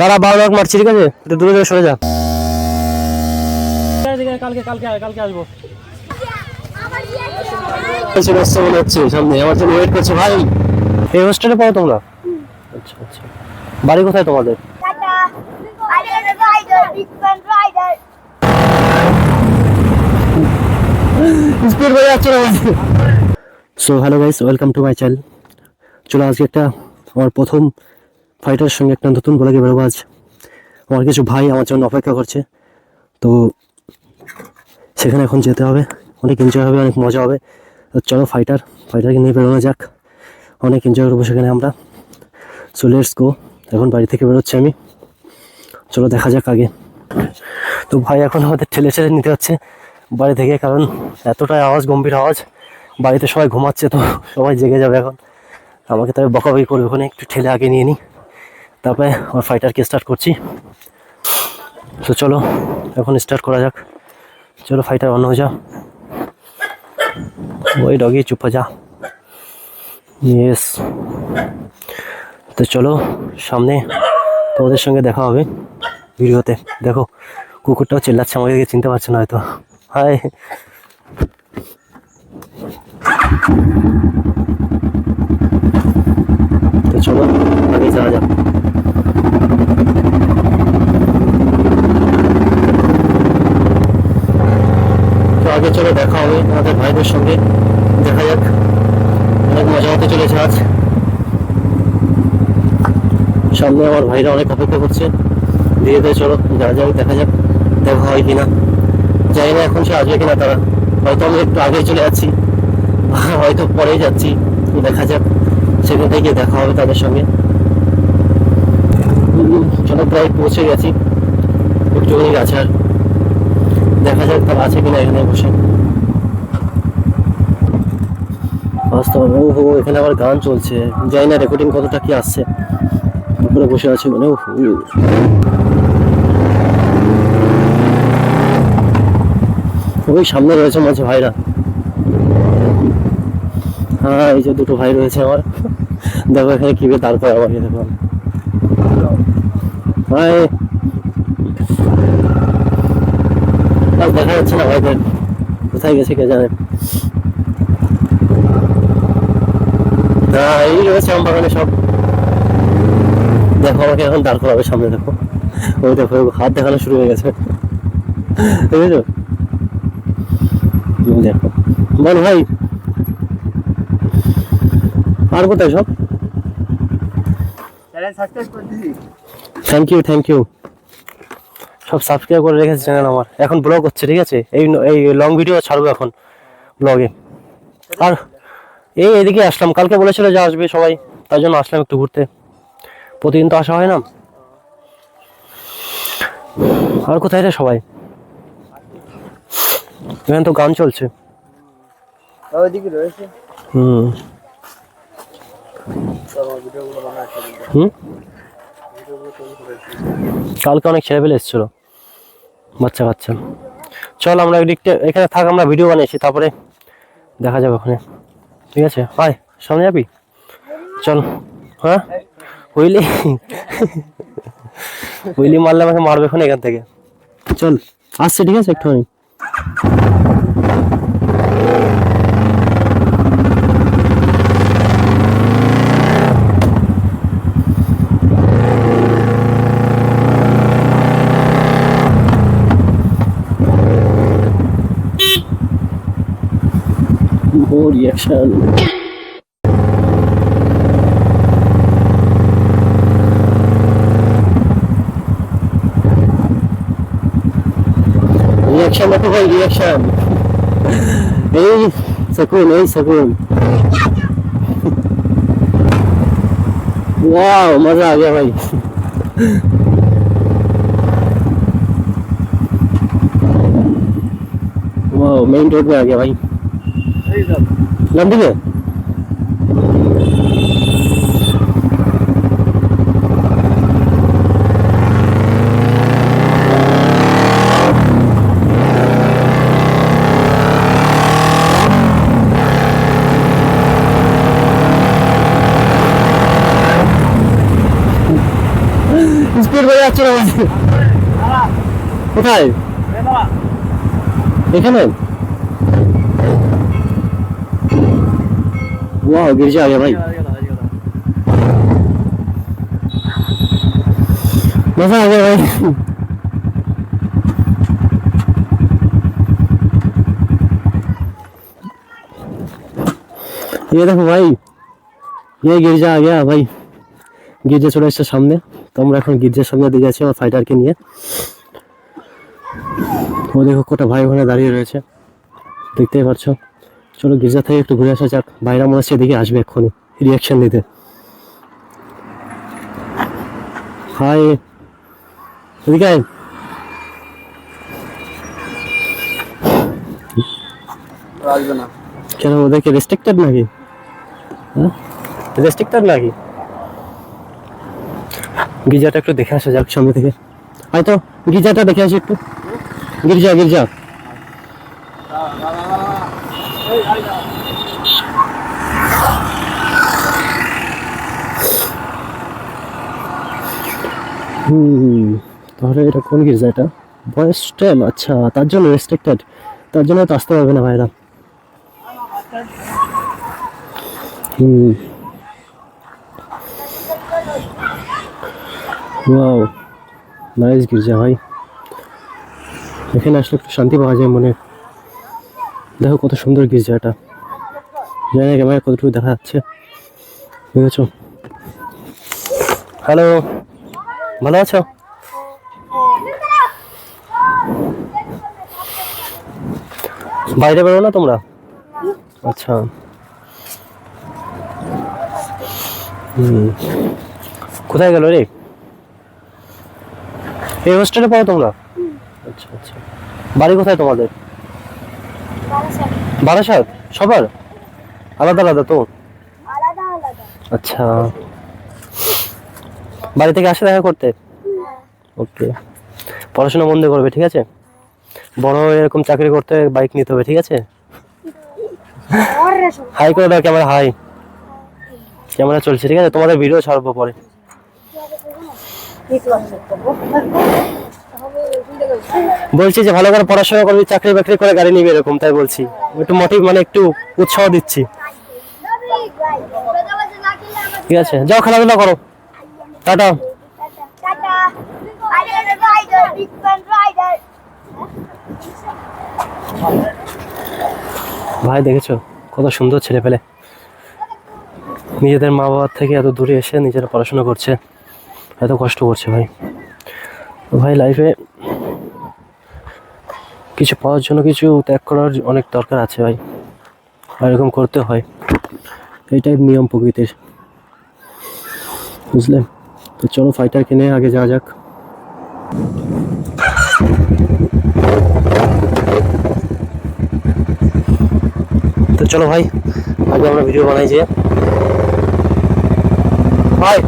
দাঁড়া বারো লাখ মারছি ঠিক আছে? একটু দূরে দূরে সরে যা। কালকে কালকে কালকে আসব। ব্যস্ত মনে হচ্ছে সামনে আমার জন্য ওয়েট করছে ভাই। এই হোস্টেলে পাও তোমরা। আচ্ছা আচ্ছা। বাড়ি কোথায় তোমাদের. স্পিড যাচ্ছে so hello guys welcome to my channel চলো আজকে একটা আমার প্রথম ফাইটারের সঙ্গে একটা নতুন বলাকে বেরোবো আজ। আমার কিছু ভাই আমার জন্য অপেক্ষা করছে। তো সেখানে এখন যেতে হবে। অনেক এনজয় হবে, অনেক মজা হবে। তো চলো ফাইটার, ফাইটারকে নিয়ে বেরোনো যাক। অনেক এনজয় করব সেখানে আমরা। সো গো এখন বাড়ি থেকে বেরোচ্ছি আমি। চলো দেখা যাক আগে। তো ভাই এখন আমাদের ঠেলে ঠেলে নিতে হচ্ছে বাড়ি থেকে, কারণ এতটাই আওয়াজ, গম্ভীর আওয়াজ। বাড়িতে সবাই ঘুমাচ্ছে তো সবাই জেগে যাবে এখন। আমাকে তবে বকাবকি করবে, ওখানে একটু ঠেলে আগে নিয়ে নিই তারপরে আমার ফাইটারকে স্টার্ট করছি। তো চলো, এখন স্টার্ট করা যাক। চলো ফাইটার অন্য হয়ে যা ওই ডগি চুপ যা। ইয়েস তো চলো, সামনে তোমাদের সঙ্গে দেখা হবে ভিডিওতে। দেখো, কুকুরটাও চিল্লাচ্ছে দেখে চিনতে পারছে না হয়তো। হাই তো চলো, আগে যাওয়া যাক তো আগে চলো দেখা হবে ভাইদের সঙ্গে। দেখা যাক। অনেক মজা হতে চলেছে আজ। সামনে আমার ভাইরা অনেক অপেক্ষা করছে। ধীরে ধীরে চলো যা যাক দেখা যাক, দেখা হয় কিনা। জানি না এখন সে আসবে কিনা তারা। হয়তো আমি একটু আগে চলে যাচ্ছি। হয়তো পরেই যাচ্ছি। দেখা যাক। সেখান থেকে দেখা হবে তাদের সঙ্গে। চলো প্রায় পৌঁছে গেছি। একটুখানি আর দেখা যাক তারা আছে কিনা এখানে বসে। বাস্তব ও হো এখানে আবার গান চলছে। জানি না রেকর্ডিং কতটা কি আসছে। উপরে বসে আছে মানে ওই সামনে রয়েছে মাঝে ভাইরা। হ্যাঁ এই যে দুটো ভাই রয়েছে আমার। দেখো এখানে কীভাবে দাঁড় করে আমাকে, দেখো। আর দেখা যাচ্ছে না ভাইদের। কোথায় গেছে কে জানে। হ্যাঁ এই রয়েছে আম বাগানে সব দেখো আমাকে এখন দাঁড় করাবে সামনে দেখো। ওই দেখো হাত দেখানো শুরু হয়ে গেছে। বুঝেছ? দেখো। বল ভাই আর কোথায় সব? থ্যাংক ইউ থ্যাংক ইউ সব সাবস্ক্রাইব করে রেখেছে চ্যানেল আমার। এখন ব্লগ হচ্ছে ঠিক আছে? এই এই লং ভিডিও ছাড়বো এখন ব্লগে আর এই এদিকে আসলাম। কালকে বলেছিল যে আসবে সবাই তার জন্য আসলাম একটু ঘুরতে। প্রতিদিন তো আসা হয় না। আর কোথায় রে সবাই? এখানে তো গান চলছে। হুম। হুম? কালকে অনেক ছেলেপেলে এসেছিল। বাচ্চা বাচ্চা চল আমরা এদিকটা এখানে থাক আমরা ভিডিও বানিয়েছি তারপরে দেখা যাবে ওখানে। ঠিক আছে হয় সামনে যাবি? চল হ্যাঁ? হুইলি? হুইলি মারলে আমাকে মারবে এখন এখান থেকে। চল, আসছে, ঠিক আছে, একটুখানি। More reaction. রিয়াকশন দেখো ভাই রিয়াকশন এই सकून এই सकून वाओ मजा आ गया भाई वाओ मेन रोड में आ गया भाई ডান দিকে স্পিড বেড়ে যাচ্ছে কোথায়? এখানে? ওয়াও गिरजा आ गया भाई मजा आ गया भाई ये देखो भाई ये गिरजा आ गया भाई গির্জা চলে এসছে সামনে তোমরা এখন গির্জার সামনে দিকে আছি আমার ফাইটারকে নিয়ে ও দেখো কটা ভাই ওখানে দাঁড়িয়ে রয়েছে দেখতেই পাচ্ছ চলো গির্জা থেকে একটু ঘুরে আসা যাক। বাইরে মনে হচ্ছে এদিকে আসবে এক্ষুনি। রিয়াকশন দিতে হাই এদিকে। আসবে না। কেন ওদেরকে রেস্ট্রিক্টেড নাকি? রেস্ট্রিক্টেড নাকি? গির্জাটা একটু দেখে আসা যাক সামনে থেকে। আয় তো গির্জাটা দেখে আসি একটু। গির্জা গির্জা। হুম, তাহলে এটা কোন গির্জা এটা? বয়স টেন আচ্ছা তার জন্য রেস্ট্রিক্টেড তার জন্য তো আসতে পারবে না ভাইরা। হুম। ওয়াও নাইস গির্জা ভাই। এখানে আসলে একটু শান্তি পাওয়া যায় মনে দেখো কত সুন্দর গির্জা এটা। জানি ক্যামেরা কতটুকু দেখা যাচ্ছে। বুঝেছ হ্যালো ভালো আছো? বাইরে বেরো না তোমরা? আচ্ছা। কোথায় গেল রে? এই হোস্টেলে পাও তোমরা? আচ্ছা আচ্ছা। বাড়ি কোথায় তোমাদের? বারাসাত? সবার? আলাদা আলাদা তো? আচ্ছা। বাড়ি থেকে আসে দেখা করতে? ওকে। পড়াশোনা বন্ধ করবে ঠিক আছে? বড় এরকম চাকরি করতে বাইক নিতে হবে ঠিক আছে? হাই করে দাও ক্যামেরা হাই ক্যামেরা চলছে ঠিক আছে? তোমাদের ভিডিও ছাড়বো পরে। বলছি যে ভালো করে পড়াশোনা করবি, চাকরি বাকরি করে গাড়ি নিবি এরকম, তাই বলছি। একটু মোটিভ মানে একটু উৎসাহ দিচ্ছি। ঠিক আছে, যাও খেলাধুলা করো। টাটা। ভাই, দেখেছ কত সুন্দর ছেলে পেলে নিজেদের মা বাবার থেকে এত দূরে এসে নিজেরা পড়াশোনা করছে। এত কষ্ট করছে ভাই। ভাই লাইফে কিছু পাওয়ার জন্য কিছু ত্যাগ করার অনেক দরকার আছে ভাই। এরকম করতে হয়। এইটাই নিয়ম প্রকৃতির। বুঝলে? তো চলো ফাইটার কিনে আগে যাওয়া যাক। তো চলো ভাই, আগে আমরা ভিডিও বানাই যে। ভাই!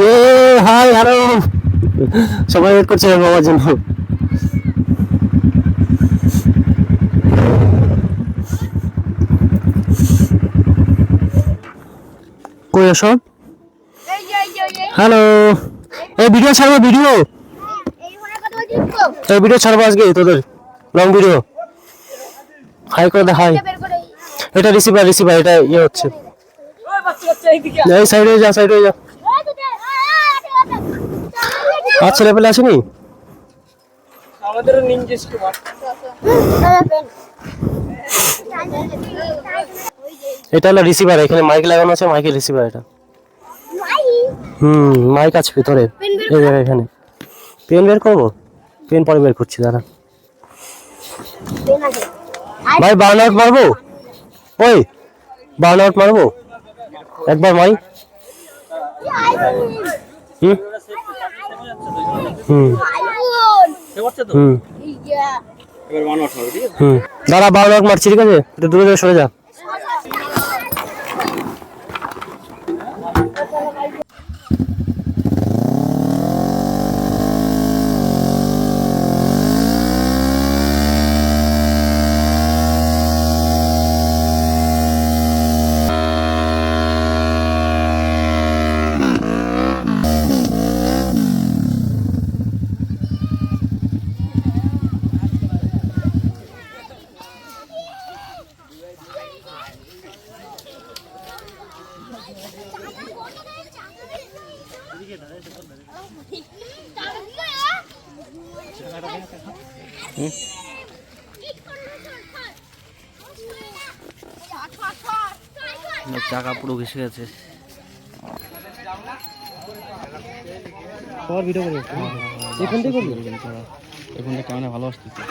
ইয়ে হাই হ্যালো সবাই ওয়েট করছে বাবার জন্য। কই যে হ্যালো এই ভিডিও ছাড়বো ভিডিও এই ভিডিও ছাড়বো আজকে তোদের লং ভিডিও হাই করে দে, হাই। এটা রিসিভার রিসিভার এটা ইয়ে হচ্ছে। এই সাইডে যা সাইডে যা। আর ছেলে পেলে আসেনি এটা হলো রিসিভার এখানে মাইক লাগানো আছে মাইকের রিসিভার এটা। হুম মাইক আছে ভিতরে। এখানে। পেন বের করব? পেন পরে বের করছি দাঁড়া। ভাই বার্ন আউট মারবো? ওই বার্ন আউট মারবো? একবার মাই হুম? হুম। হুম। এবার ওয়ান আউট হবে ঠিক আছে? হুম। দাঁড়া বারো আউট মারছি ঠিক আছে? একটু দূরে দূরে সরে যা। চাকা পুরো ঘেসে গেছে। সবার ভিডিও করে এখান থেকে ক্যামেরা ভালো আসতেছে।